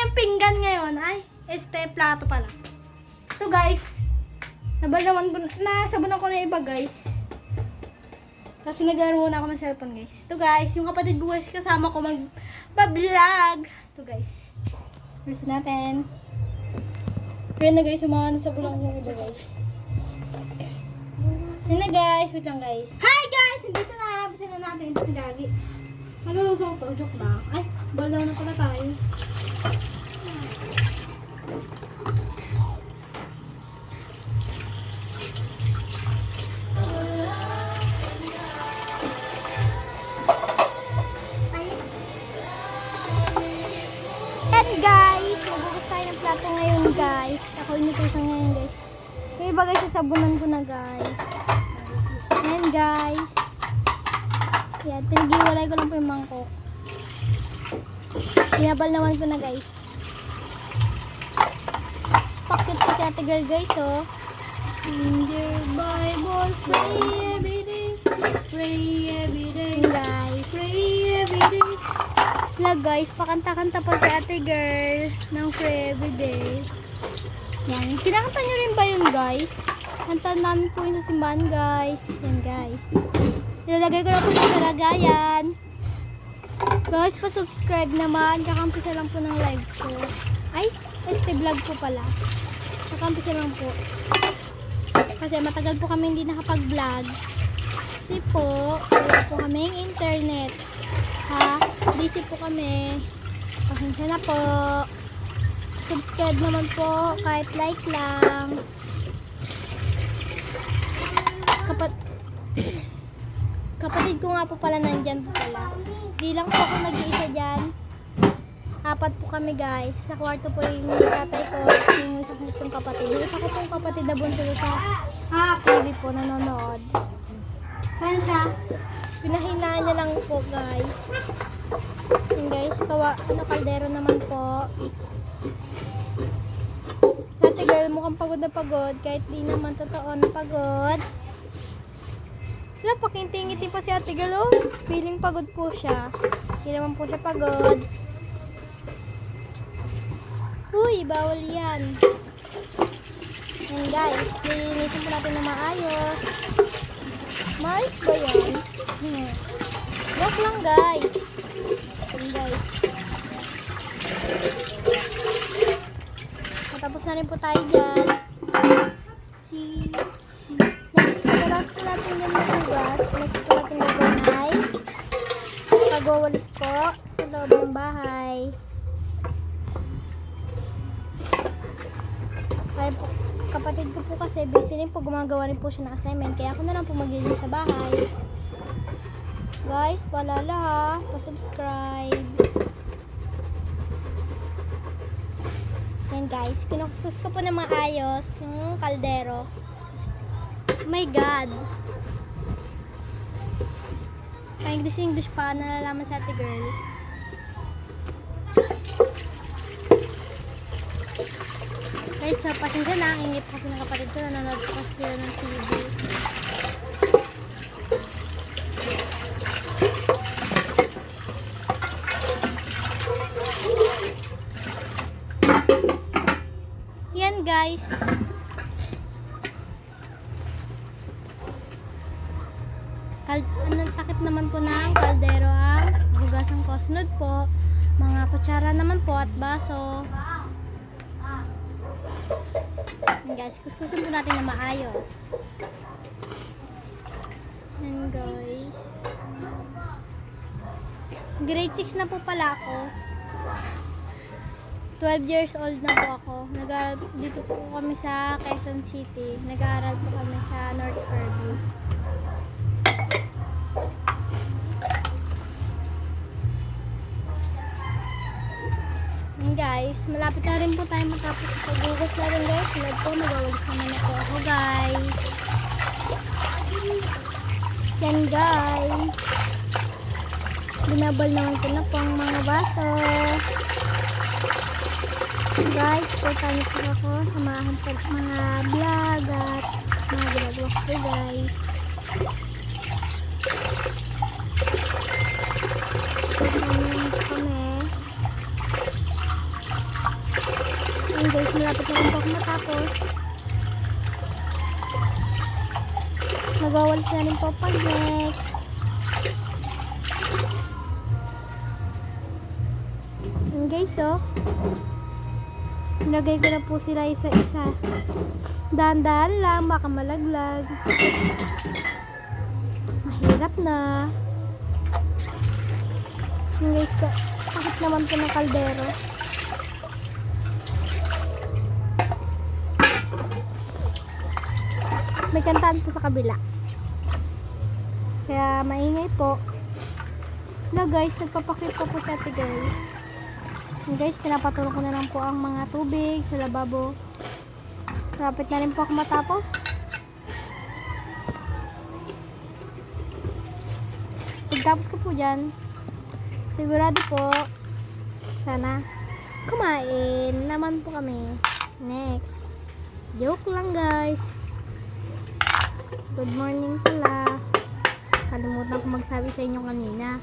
tayong pinggan ngayon. Ay, este, plato pala. Ito guys. Nabalawan ko, na- nasabunan ko na iba guys. Kasi naglaro muna ako ng cellphone guys. Ito guys, yung kapatid ko guys kasama ko mag-vlog. Ito guys. First natin. Kaya na guys, yung mga nasa bulang ko iba guys. Yan na guys, wait lang guys. Hi guys! Dito na, bisa na natin. Ito si Gagi. Malulusong to, joke lang. Ay, balaw na pala tayo. Plato ngayon guys. Ako inutusan ngayon guys. Yung iba guys, sasabunan ko na guys. Ayan guys. Yan, pinagiwalay ko lang po yung mangkok. Inabal naman ko na guys. Pakit ko si ate girl guys oh. In your Bible, pray every day. Pray every day. Guys, pray every day. Na guys, pakanta-kanta pa si ate girl ng pray every day. Yan. Kinakanta nyo rin ba yun guys? Kanta namin po yun sa simbahan guys. Yan guys. Nilalagay ko na po sa lagayan. Guys, pa-subscribe naman. Kakampisa lang po ng live ko. Ay, este vlog po pala. Kakampisa lang po. Kasi matagal po kami hindi nakapag-vlog. Kasi po, wala po kaming internet. Ha? Busy po kami. Pasensya na po. Subscribe naman po kahit like lang. Kapat Kapatid ko nga po pala nandyan po pala. Di lang po ako nag-iisa dyan. Apat po kami guys. Sa kwarto po yung tatay ko. Yung isa kong kapatid. Yung isa ko pong kapatid na bunso sa ah, TV po nanonood. Saan siya? Pinahinaan niya lang po guys. Yun guys, kawa, ano kaldero naman po. Ate girl, mukhang pagod na pagod. Kahit di naman totoo na pagod. Wala, pakintingiti pa si ate girl, oh. Feeling pagod po siya. Hindi naman po siya pagod. Uy, bawal yan. Yan guys, nilinisin po natin na maayos. Maayos ba yan? Hmm. Joke lang guys. Yan guys. Matapos na rin po tayo dyan. Pagwawalis po sa loob ng bahay. Kaya po, kapatid ko po kasi busy rin po gumagawa rin po siya ng assignment. Kaya ako na lang po maglilinis sa bahay. Guys, paalala ha. Pa-subscribe. Yan guys, kinukuskus ko po na maayos yung kaldero. Oh my God. Pa-English-English pa, nalalaman sa ate girl. Guys, so, pasensya na. Ang ingit kasi ng kapatid ko. Nanonood ko kasi ng TV. Yan guys. Kal anong takip naman po ng kaldero ang hugasan ko. Sunod po, mga kutsara naman po at baso. Yan guys, kuskusin po natin na maayos. Yan guys. Grade 6 na po pala ako. 12 years old na po ako. Nag-aaral dito po kami sa Quezon City. Nag-aaral po kami sa North Fairview. Guys, malapit na rin po tayo matapos paghugas na rin guys. Sunod po, magwawalis naman na ako guys. Yan guys. Binabal naman ko na po ang mga baso. Guys, punta niyo po ako. Samahan po mga vlog at mga ginagawa ko guys. Punta niyo po kami. Yun guys, malapit na rin po ako matapos. Magawalis na rin po pag next. Yun guys, oh. Nilagay ko na po sila isa-isa. Dahan-dahan lang, baka malaglag. Mahirap na. Yun guys, sakit naman po ng kaldero. Kantaan po sa kabila. Kaya maingay po. No guys, nagpapakit po po sa ate girl. Guys, pinapatulong ko na lang po ang mga tubig sa lababo. Lapit na rin po ako matapos. Pagtapos ko po dyan, sigurado po, sana kumain naman po kami. Next. Joke lang guys. Good morning pala. Kalimutan ko magsabi sa inyo kanina.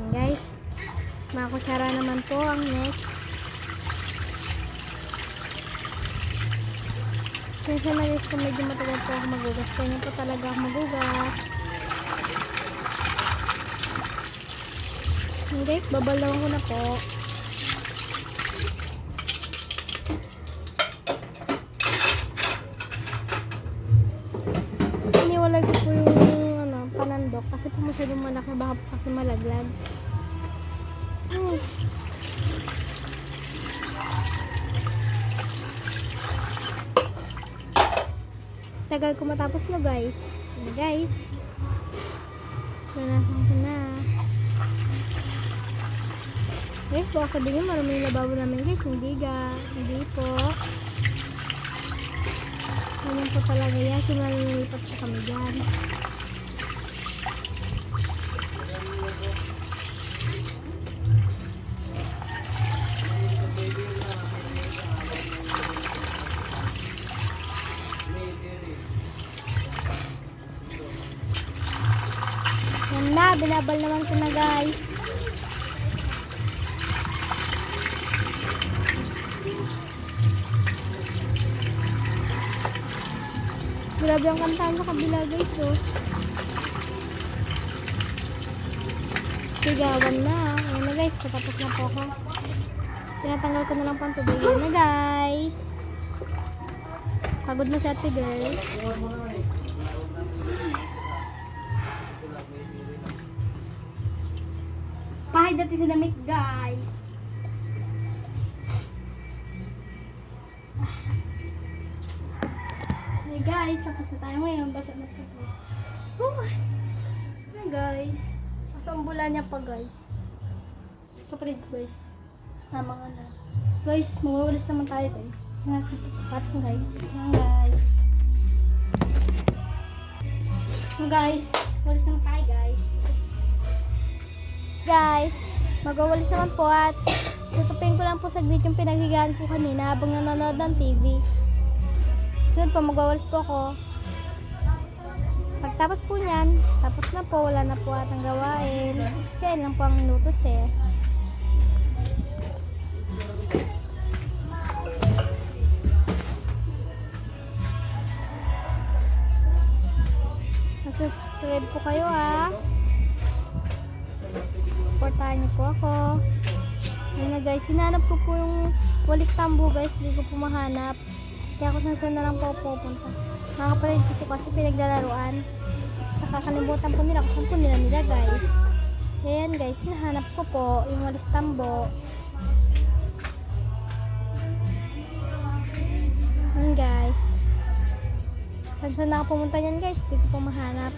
Yan guys. Mga kutsara naman po ang next. Kasi na guys kung medyo matagal po ako magugas. Kaya po talaga ako magugas. Yan guys, babalawan ko na po. Iniwalay ko po yung ano, panandok kasi po masyadong malaki baka po kasi malaglag. Hmm. Tagal ko matapos no guys. Ano guys? Nanasan ko na. Guys, baka sabihin nyo marami yung lababo namin guys. Hindi ga. Hindi po. Ganyan po talaga yan. Sinalilipat po kami dyan. Binabal naman ko na guys. Grabe ang kantahan sa kabila guys oh. Sigawan na. Ayan na guys, patapos na po ako. Tinatanggal ko na lang po ang tubig. Ayan na guys. Pagod na si ate girl. Dati sa damit guys. Hey guys, tapos na tayo ngayon. Basta na. Oh, hey guys. Mas ang bula niya pa guys. Kapatid guys. Tama nga na. Guys, mawawalis naman tayo guys. Nakita ko pa guys. Yan guys. Guys, walis naman tayo guys. Guys, magawalis naman po at tutupin ko lang po saglit yung pinaghigaan ko kanina habang nanonood ng TV. Sunod po, magwawalis po ako. Pagtapos po niyan, tapos na po, wala na po atang gawain. Kasi ayun lang po ang lutos eh. Mag-subscribe po kayo ha. Supportahan niyo po ako. Ayun na guys, hinanap ko po yung walis tambo guys. Hindi ko po mahanap. Kaya kung saan na lang po pupunta. Mga kapatid ko kasi pinaglalaruan. Sa kakalimutan po nila kung saan po nila nilagay. Ayan guys, hinahanap ko po yung walis tambo. Ayan guys. Saan saan na ako pumunta yan guys? Hindi ko po mahanap.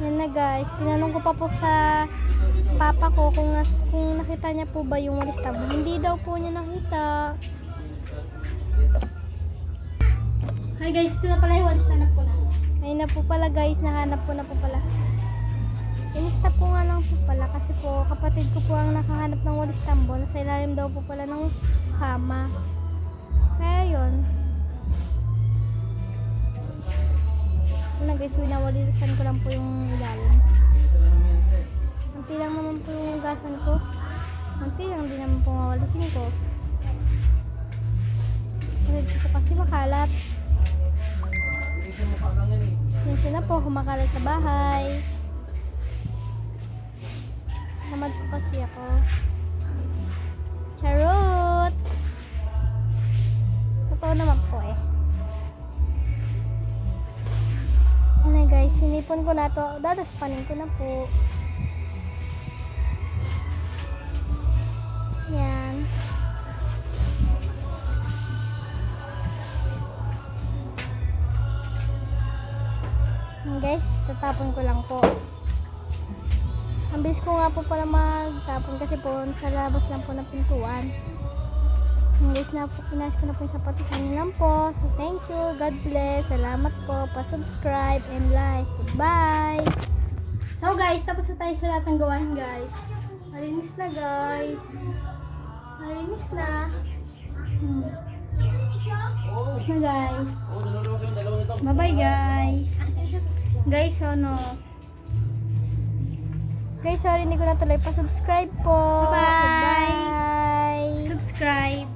Yan na guys, tinanong ko pa po sa papa ko kung, nas, kung nakita niya po ba yung walis tabo. Hindi daw po niya nakita. Hi guys, ito na pala yung walis na po na. Ayun na po pala guys, nahanap ko na po pala. Inista po nga lang po pala kasi po kapatid ko po ang nakahanap ng walis tambo. Nasa ilalim daw po pala ng kama. Kaya yun. Guys, winawalisan ko lang po yung ilalim. Unti lang naman po yung hugasan ko. Unti lang din naman po mawalisin ko. Kasi dito kasi makalat. Yan siya na po, kumakalat sa bahay. Tamad po kasi ako. Sinipon ko na to. Dadaspanin ko na po. Yan. Yan, guys, tatapon ko lang po. Ang bilis ko nga po pala magtapon kasi po sa labas lang po ng pintuan. Guys na po, kinayos ko na po yung sapatos sa inyo lang po. So, thank you. God bless. Salamat po. Pa-subscribe and like. Goodbye. So, guys, tapos na tayo sa lahat ng gawain, guys. Malinis na, guys. Malinis na. Hmm. Malinis na, guys. Bye-bye, guys. Guys, ano... Guys, sorry, hindi ko natuloy pa-subscribe po. Bye-bye. Bye. Subscribe.